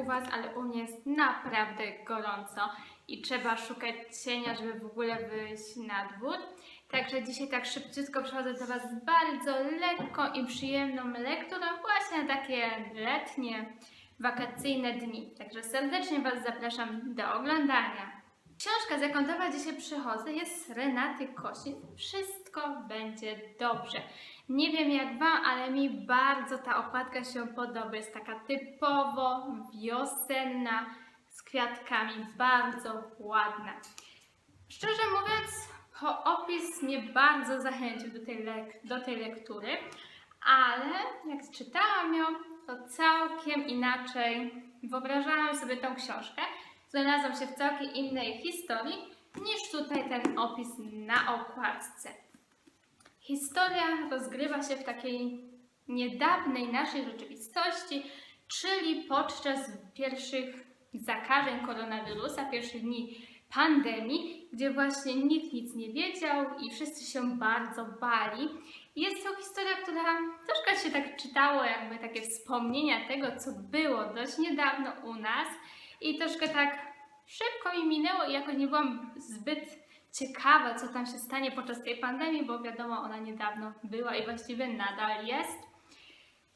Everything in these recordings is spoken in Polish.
u Was, ale u mnie jest naprawdę gorąco i trzeba szukać cienia, żeby w ogóle wyjść na dwór. Także dzisiaj tak szybciutko przychodzę do Was z bardzo lekką i przyjemną lekturą właśnie na takie letnie, wakacyjne dni. Także serdecznie Was zapraszam do oglądania. Książka, z jaką do Was dzisiaj przychodzę, jest Renaty Kosin. Wszystko będzie dobrze. Nie wiem jak Wam, ale mi bardzo ta okładka się podoba. Jest taka typowo wiosenna, z kwiatkami, bardzo ładna. Szczerze mówiąc, opis mnie bardzo zachęcił do tej, do tej lektury, ale jak czytałam ją, to całkiem inaczej wyobrażałam sobie tą książkę. Znalazłam się w całkiem innej historii niż tutaj ten opis na okładce. Historia rozgrywa się w takiej niedawnej naszej rzeczywistości, czyli podczas pierwszych zakażeń koronawirusa, pierwszych dni pandemii, gdzie właśnie nikt nic nie wiedział i wszyscy się bardzo bali. Jest to historia, która troszkę się tak czytało, jakby takie wspomnienia tego, co było dość niedawno u nas i troszkę tak szybko mi minęło i jakoś nie byłam zbyt ciekawa, co tam się stanie podczas tej pandemii, bo wiadomo, ona niedawno była i właściwie nadal jest.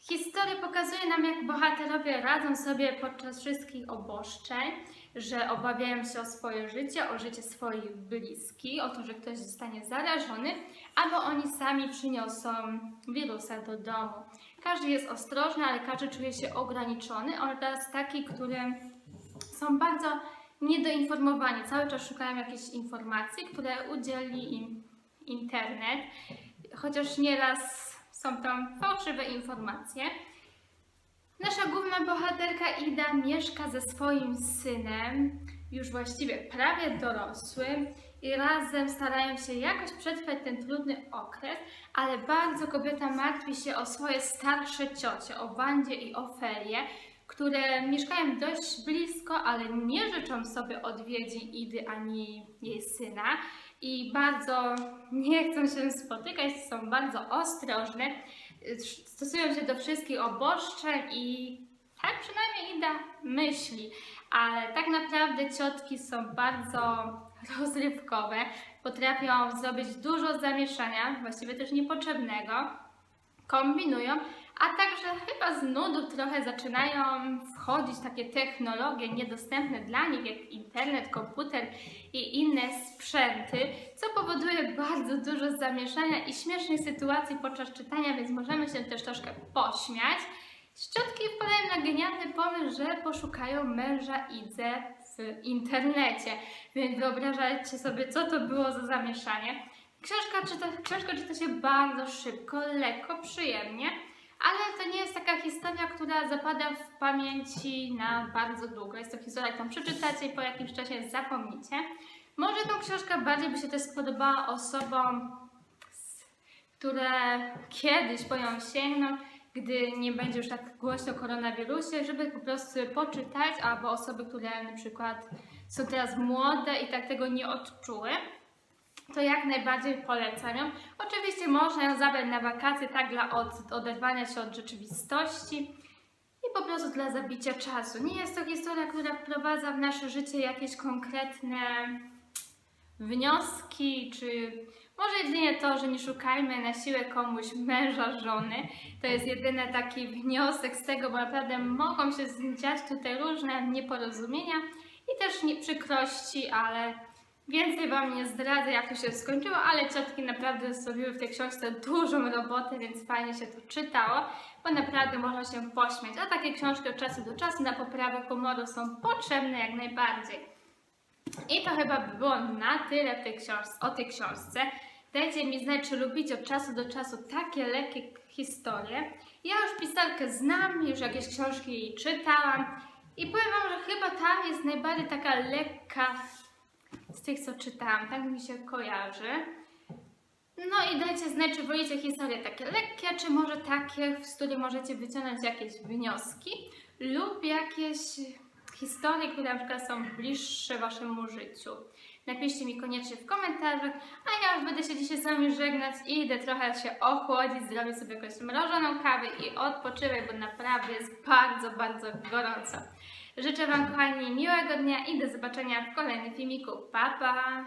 Historia pokazuje nam, jak bohaterowie radzą sobie podczas wszystkich oboszczeń, że obawiają się o swoje życie, o życie swoich bliskich, o to, że ktoś zostanie zarażony, albo oni sami przyniosą wirusa do domu. Każdy jest ostrożny, ale każdy czuje się ograniczony oraz taki, który są bardzo niedoinformowani. Cały czas szukają jakichś informacji, które udzieli im internet, chociaż nieraz są tam fałszywe informacje. Nasza główna bohaterka Ida mieszka ze swoim synem, już właściwie prawie dorosłym, i razem starają się jakoś przetrwać ten trudny okres, ale bardzo kobieta martwi się o swoje starsze ciocie, o Wandzie i Ofelię, które mieszkają dość blisko, ale nie życzą sobie odwiedzin Idy ani jej syna i bardzo nie chcą się spotykać, są bardzo ostrożne, stosują się do wszystkich oboszczeń i tak przynajmniej Ida myśli, ale tak naprawdę ciotki są bardzo rozrywkowe, potrafią zrobić dużo zamieszania, właściwie też niepotrzebnego, kombinują, a także chyba z nudów trochę zaczynają wchodzić takie technologie niedostępne dla nich, jak internet, komputer i inne sprzęty, co powoduje bardzo dużo zamieszania i śmiesznych sytuacji podczas czytania, więc możemy się też troszkę pośmiać. Szczotki wpadają na genialny pomysł, że poszukają męża Idze w internecie, więc wyobrażacie sobie, co to było za zamieszanie. Książka czyta, książka czyta się bardzo szybko, lekko, przyjemnie, ale to nie jest taka historia, która zapada w pamięci na bardzo długo. Jest to historia, którą przeczytacie i po jakimś czasie zapomnicie. Może tą książkę bardziej by się też spodobała osobom, które kiedyś po nią sięgną, gdy nie będzie już tak głośno o koronawirusie, żeby po prostu poczytać, albo osoby, które na przykład są teraz młode i tak tego nie odczuły to jak najbardziej polecam ją. Oczywiście można ją zabrać na wakacje, tak dla od, oderwania się od rzeczywistości i po prostu dla zabicia czasu. Nie jest to historia, która wprowadza w nasze życie jakieś konkretne wnioski, czy może jedynie to, że nie szukajmy na siłę komuś męża, żony. To jest jedyny taki wniosek z tego, bo naprawdę mogą się dziać tutaj różne nieporozumienia i też nie, przykrości, ale Więcej Wam nie zdradzę, jak to się skończyło, ale ciotki naprawdę zrobiły w tej książce dużą robotę, więc fajnie się to czytało, bo naprawdę można się pośmiać. A takie książki od czasu do czasu na poprawę humoru są potrzebne jak najbardziej. I to chyba by było na tyle tej książce, o tej książce. Dajcie mi znać, czy lubicie od czasu do czasu takie lekkie historie. Ja już pisarkę znam, już jakieś książki czytałam i powiem Wam, że chyba ta jest najbardziej taka lekka tych, co czytałam, tak mi się kojarzy. No i dajcie znać, czy wolicie historie takie lekkie, czy może takie, z których możecie wyciągnąć jakieś wnioski lub jakieś historie, które na przykład są bliższe Waszemu życiu. Napiszcie mi koniecznie w komentarzach, a ja już będę się dzisiaj z Wami żegnać i idę trochę się ochłodzić, zrobię sobie jakąś mrożoną kawę i odpoczywaj, bo naprawdę jest bardzo, bardzo gorąco. Życzę Wam kochani miłego dnia i do zobaczenia w kolejnym filmiku. Pa pa!